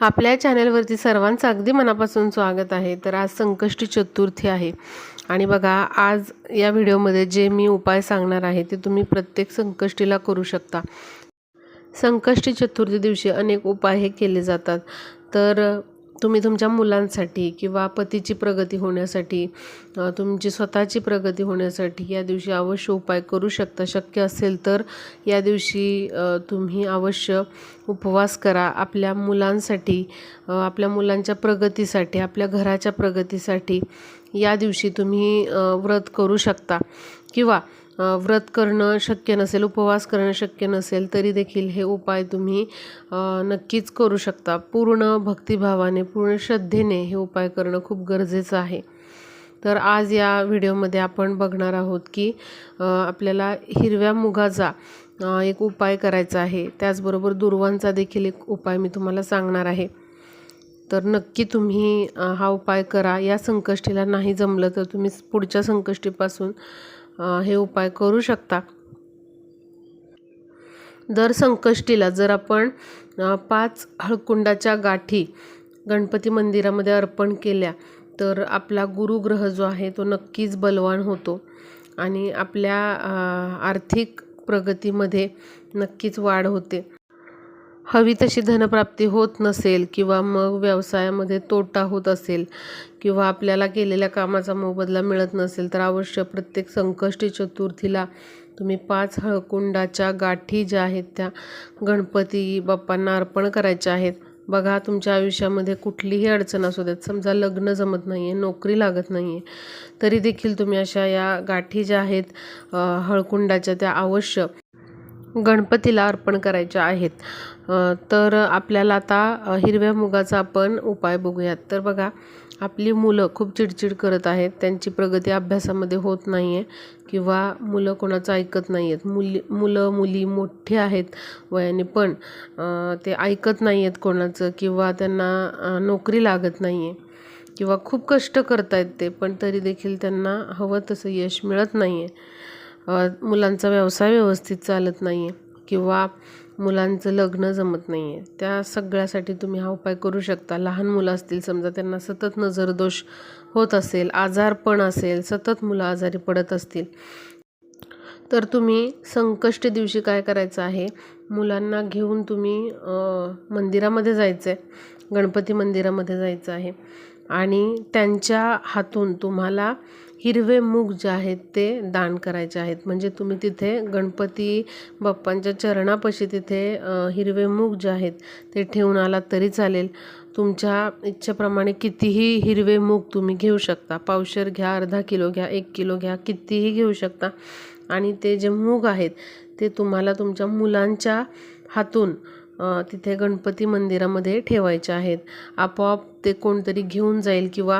आपल्या चॅनलवरती सर्वांचं अगदी मनापासून स्वागत आहे. तर आज संकष्टी चतुर्थी आहे. आणि बघा आज या व्हिडिओमध्ये जे मी उपाय सांगणार आहे ते तुम्ही प्रत्येक संकष्टीला करू शकता. संकष्टी चतुर्थी दिवशी अनेक उपाय हे केले जातात. तर तुम्ही तुमच्या मुलांसाठी किंवा पतीची प्रगती होण्यासाठी तुमची स्वतःची प्रगती होण्यासाठी या दिवशी अवश्य उपाय करू शकता. शक्य असेल तर या दिवशी तुम्ही अवश्य उपवास करा. आपल्या मुलांसाठी आपल्या मुलांच्या प्रगतीसाठी आपल्या घराच्या प्रगतीसाठी या दिवशी तुम्ही व्रत करू शकता. किंवा व्रत करणं शक्य नसेल उपवास करणं शक्य नसेल तरी देखील हे उपाय तुम्ही नक्कीच करू शकता. पूर्ण भक्तिभावाने पूर्ण श्रद्धेने हे उपाय करणं खूप गरजेचं आहे. तर आज या व्हिडिओमध्ये आपण बघणार आहोत की आपल्याला हिरव्या मुगाचा एक उपाय करायचा आहे. त्याचबरोबर दुर्वांचा देखील एक उपाय मी तुम्हाला सांगणार आहे. तर नक्की तुम्ही हा उपाय करा. या संकष्टीला नाही जमलं तर तुम्ही पुढच्या संकष्टीपासून हे उपाय करू शकता. दर संकष्टीला जर आपण पाच हळकुंडाच्या गाठी गणपती मंदिरामध्ये अर्पण केल्या तर आपला गुरुग्रह जो आहे तो नक्कीच बलवान होतो. आणि आपल्या आर्थिक प्रगतीमध्ये नक्कीच वाढ होते. हवी तशी धनप्राप्ती होत नसेल किंवा मग व्यवसायामध्ये तोटा होत असेल किंवा आपल्याला केलेल्या कामाचा मोबदला मिळत नसेल तर अवश्य प्रत्येक संकष्टी चतुर्थीला तुम्ही पाच हळकुंडाच्या गाठी ज्या आहेत त्या गणपती बाप्पांना अर्पण करायच्या आहेत. बघा तुमच्या आयुष्यामध्ये कुठलीही अडचण असू देत. समजा लग्न जमत नाही आहे नोकरी लागत नाही आहे तरी देखील तुम्ही अशा या गाठी ज्या आहेत हळकुंडाच्या त्या अवश्य गणपतीला अर्पण करायच्या आहेत. तर आपल्याला आता हिरव्या मुगाचा आपण उपाय बघूयात. तर बघा आपली मुलं खूप चिडचिड करत आहेत. त्यांची प्रगती अभ्यासामध्ये होत नाही आहे किंवा मुलं कोणाचं ऐकत नाही आहेत मुली मुलं मुली मोठे आहेत वयाने पण ते ऐकत नाही आहेत कोणाचं किंवा त्यांना नोकरी लागत नाही आहे किंवा खूप कष्ट करत आहेत ते पण तरी देखील त्यांना हवं तसं यश मिळत नाही आहे मुलांचा व्यवसाय व्यवस्थित चालत नाही आहे किंवा मुलांचं लग्न जमत नाही आहे त्या सगळ्यासाठी तुम्ही हा उपाय करू शकता. लहान मुलं असतील समजा त्यांना सतत नजरदोष होत असेल आजारपण असेल सतत मुलं आजारी पडत असतील तर तुम्ही संकष्ट दिवशी काय करायचं आहे? मुलांना घेऊन तुम्ही मंदिरामध्ये जायचं आहे गणपती मंदिरामध्ये जायचं आहे. आणि त्यांच्या हातून तुम्हाला हिरवे मूग जे आहेत ते दान करायचे आहेत. म्हणजे तुम्ही तिथे गणपती बाप्पांच्या चरणापाशी तिथे हिरवे मूग जे आहेत ते ठेवून आलात तरी चालेल. तुमच्या इच्छेप्रमाणे कितीही हिरवे मूग तुम्ही घेऊ शकता. पावशर घ्या अर्धा किलो घ्या एक किलो घ्या कितीही घेऊ शकता. आणि ते जे मूग आहेत ते तुम्हाला तुमच्या मुलांच्या हातून तिथे गणपती मंदिरामध्ये ठेवायचे आहेत. आपोआप ते कोणतरी घेऊन जाईल किंवा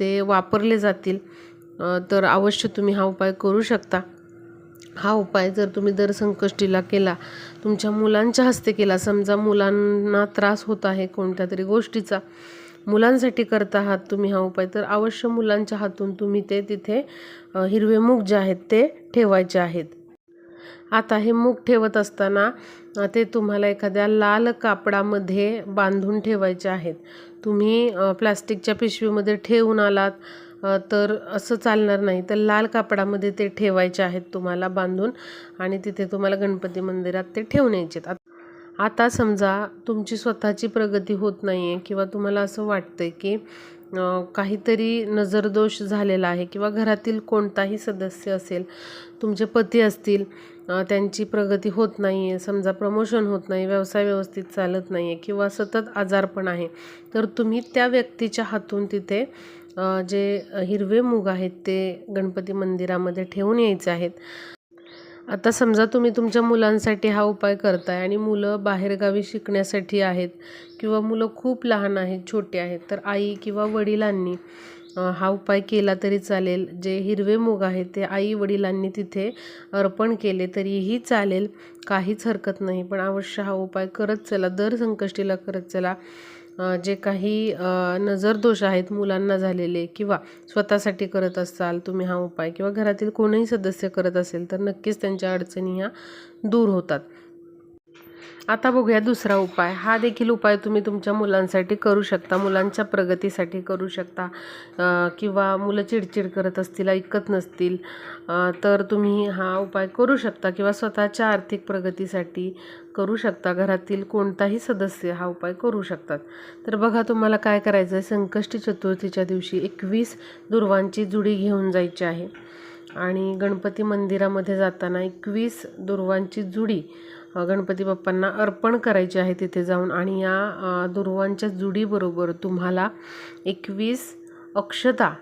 ते वापरले जातील. तर अवश्य तुम्ही हा उपाय करू शकता. हा उपाय जर तुम्ही दर संकष्टीला केला तुमच्या मुलांच्या हस्ते केला समजा मुलांना त्रास होत आहे कोणत्या तरी गोष्टीचा मुलांसाठी करता आहात तुम्ही हा उपाय तर अवश्य मुलांच्या हातून तुम्ही ते तिथे हिरवे मूग जे आहेत ते ठेवायचे आहेत. आता हे मूग ठेवत असताना ते तुम्हाला एखाद्या लाल कापडामध्ये बांधून ठेवायचे आहेत. तुम्ही प्लास्टिकच्या पिशवीमध्ये ठेवून आलात तर असं चालणार नाही. तर लाल कापडामध्ये ते ठेवायचे आहेत तुम्हाला बांधून आणि तिथे तुम्हाला गणपती मंदिरात ते ठेवून यायचे आहेत. आता समजा तुमची स्वतःची प्रगती होत नाही आहे किंवा तुम्हाला असं वाटतंय की काहीतरी नजरदोष झालेला आहे किंवा घरातील कोणताही सदस्य असेल तुमचे पती असतील त्यांची प्रगती होत नाही आहे समजा प्रमोशन होत नाही व्यवसाय व्यवस्थित चालत नाही आहे किंवा सतत आजारपण आहे तर तुम्ही त्या व्यक्तीच्या हातून तिथे जे हिरवे मूग आहेत ते गणपती मंदिरामध्ये ठेवून यायचे आहेत. आता समजा तुम्ही तुमच्या मुलांसाठी हा उपाय करताय आणि मुलं बाहेरगावी शिकण्यासाठी आहेत किंवा मुलं खूप लहान आहेत छोटे आहेत तर आई किंवा वडिलांनी हा उपाय केला तरी चालेल. जे हिरवे मूग आहेत ते आई वडिलांनी तिथे अर्पण केले तरीही चालेल. काहीच हरकत नाही. पण अवश्य हा उपाय करत चला. दर संकष्टीला करत चला. जे काही नजरदोष आहेत मुलांना झालेले किंवा स्वतःसाठी करत असाल तुम्ही हा उपाय किंवा घरातील कोणीही सदस्य करत असेल तर नक्कीच त्यांच्या अडचणी ह्या दूर होतात. आता बघूया दुसरा उपाय. हा देखील उपाय तुम्ही तुमच्या मुलांसाठी करू शकता मुलांच्या प्रगतीसाठी करू शकता किंवा मुलं चिडचिड करत असतील ऐकत नसतील तर तुम्ही हा उपाय करू शकता किंवा स्वतःच्या आर्थिक प्रगतीसाठी करू शकता. घरातील कोणताही सदस्य हा उपाय करू शकतात. तर बघा तुम्हाला काय करायचं आहे संकष्टी चतुर्थीच्या दिवशी एकवीस दुर्वांची जुडी घेऊन जायची आहे. आणि गणपती मंदिरामध्ये जाताना एकवीस दुर्वांची जुडी गणपती बाप्पांना अर्पण करायची आहे तिथे जाऊन. आणि या दुर्वांच्या जुडीबरोबर तुम्हाला एकवीस अक्षता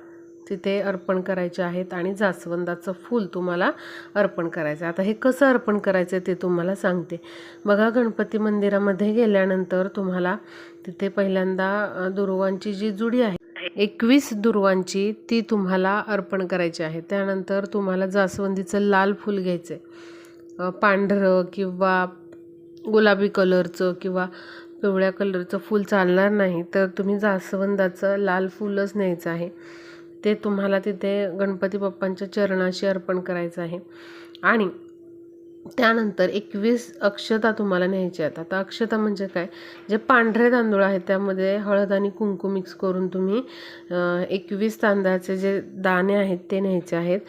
तिथे अर्पण करायचे आहेत आणि जास्वंदाचं फूल तुम्हाला अर्पण करायचं आहे. आता हे कसं अर्पण करायचं आहे ते तुम्हाला सांगते. बघा गणपती मंदिरामध्ये गेल्यानंतर तुम्हाला तिथे पहिल्यांदा दुर्वांची जी जुडी आहे एकवीस दुर्वांची ती तुम्हाला अर्पण करायची आहे. त्यानंतर तुम्हाला जास्वंदीचं लाल फूल घ्यायचं आहे पांढरं किंवा गुलाबी कलरचं किंवा पिवळ्या कलरचं फूल चालणार नाही तर तुम्ही जास्वंदाचं लाल फूलच न्यायचं आहे. ते तुम्हाला तिथे गणपती बाप्पांच्या चरणाशी अर्पण करायचं आहे. आणि त्यानंतर एकवीस अक्षता तुम्हाला न्यायच्या आहेत. आता अक्षता म्हणजे काय? जे पांढरे तांदूळ आहेत त्यामध्ये हळद आणि कुंकू मिक्स करून तुम्ही एकवीस तांदळाचे जे दाणे आहेत ते न्यायचे आहेत.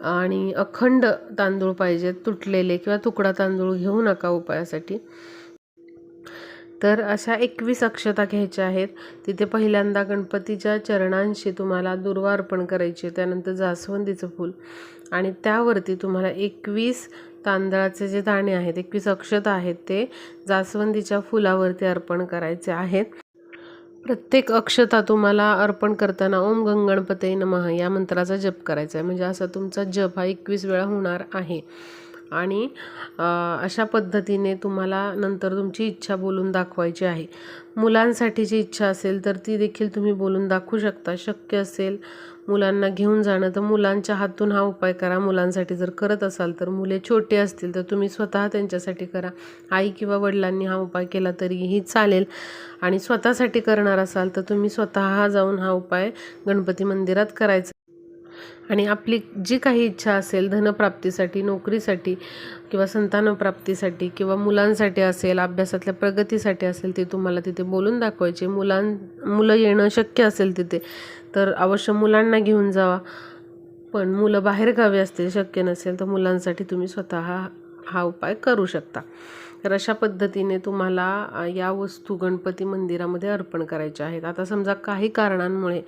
आणि अखंड तांदूळ पाहिजेत तुटलेले किंवा तुकडा तांदूळ घेऊ नका उपायासाठी. तर अशा एकवीस अक्षता घ्यायच्या आहेत. तिथे पहिल्यांदा गणपतीच्या चरणांशी तुम्हाला दुर्वा अर्पण करायची त्यानंतर जास्वंदीचं फूल. आणि त्यावरती तुम्हाला एकवीस तांदळाचे जे दाणे आहेत एकवीस अक्षता आहेत ते जास्वंदीच्या फुलावरती अर्पण करायचे आहेत. प्रत्येक अक्षता तुम्हाला अर्पण करताना ओम गंगणपते नमः या मंत्राचा जप करायचा आहे. म्हणजे असा तुमचा जप हा एकवीस वेळा होणार आहे. आणि अशा पद्धतीने तुम्हाला नंतर तुमची इच्छा बोलून दाखवायची आहे. मुलांसाठीची इच्छा असेल तर ती देखील तुम्ही बोलून दाखवू शकता. शक्य असेल मुलांना घेऊन जाणं तर मुलांच्या हातून हा उपाय करा. मुलांसाठी जर करत असाल तर मुले छोटे असतील तर तुम्ही स्वतः त्यांच्यासाठी करा. आई किंवा वडिलांनी हा उपाय केला तरीही चालेल. आणि स्वतःसाठी करणार असाल तर तुम्ही स्वतः जाऊन हा उपाय गणपती मंदिरात करायचा. आणि आपली जी काही इच्छा असेल धनप्राप्तीसाठी नोकरीसाठी किंवा संतानप्राप्तीसाठी किंवा मुलांसाठी असेल अभ्यासातल्या प्रगतीसाठी असेल ती तुम्हाला तिथे बोलून दाखवायची. मुलां मुलं येणं शक्य असेल तिथे तर अवश्य मुलांना घेऊन जावा. पण मुलं बाहेरगावी असतील शक्य नसेल तर मुलांसाठी तुम्ही स्वतः हा उपाय करू शकता. तर अशा पद्धतीने तुम्हाला या वस्तू गणपती मंदिरामध्ये अर्पण करायच्या आहेत. आता समजा काही कारणांमुळे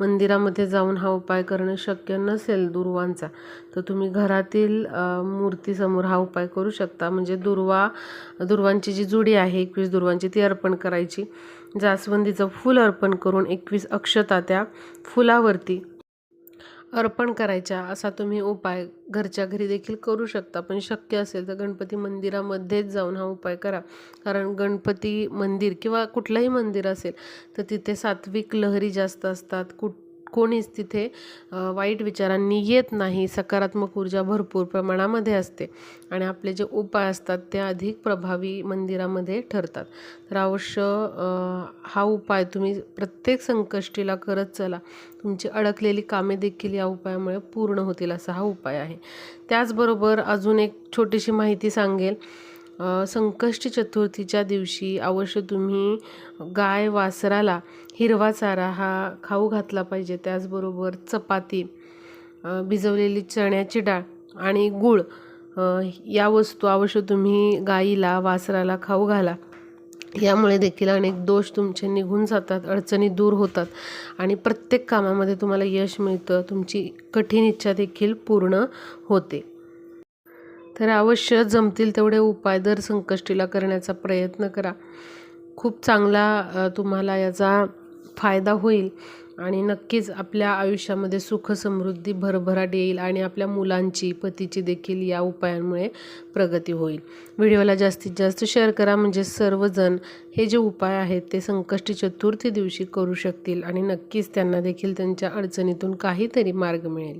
मंदिरामध्ये जाऊन हा उपाय करणं शक्य नसेल दुर्वांचा तर तुम्ही घरातील मूर्तीसमोर हा उपाय करू शकता. म्हणजे दुर्वा दुर्वांची जी जुडी आहे एकवीस दुर्वांची ती अर्पण करायची. जास्वंदीचं फूल अर्पण करून एकवीस अक्षता त्या फुलावरती अर्पण करायच्या असा तुम्ही उपाय घरच्या घरी देखील करू शकता. पण शक्य असेल तर गणपती मंदिरामध्येच जाऊन हा उपाय करा. कारण गणपती मंदिर किंवा कुठलंही मंदिर असेल तर तिथे सात्विक लहरी जास्त असतात कुठ कोणीच तिथे वाईट विचारांनी येत नाही. सकारात्मक ऊर्जा भरपूर प्रमाणामध्ये असते आणि आपले जे उपाय असतात ते अधिक प्रभावी मंदिरामध्ये ठरतात. तर अवश्य हा उपाय तुम्ही प्रत्येक संकष्टीला करत चला. तुमची अडकलेली कामे देखील या उपायामुळे पूर्ण होतील असा हा उपाय आहे. त्याचबरोबर अजून एक छोटीशी माहिती सांगेल. संकष्टी चतुर्थीच्या दिवशी अवश्य तुम्ही गाय वासराला हिरवा चारा हा खाऊ घातला पाहिजे. त्याचबरोबर चपाती भिजवलेली चण्याची डाळ आणि गूळ या वस्तू अवश्य तुम्ही गाईला वासराला खाऊ घाला. यामुळे देखील अनेक दोष तुमचे निघून जातात अडचणी दूर होतात आणि प्रत्येक कामामध्ये तुम्हाला यश मिळतं. तुमची कठीण इच्छा देखील पूर्ण होते. तर अवश्य जमतील तेवढे उपाय दर संकष्टीला करण्याचा प्रयत्न करा. खूप चांगला तुम्हाला याचा फायदा होईल आणि नक्कीच आपल्या आयुष्यामध्ये सुख समृद्धी भरभराट येईल आणि आपल्या मुलांची पतीची देखील या उपायांमुळे प्रगती होईल. व्हिडिओला जास्तीत जास्त शेअर करा म्हणजे सर्वजण हे जे उपाय आहेत ते संकष्टी चतुर्थी दिवशी करू शकतील आणि नक्कीच त्यांना देखील त्यांच्या अडचणीतून काहीतरी मार्ग मिळेल.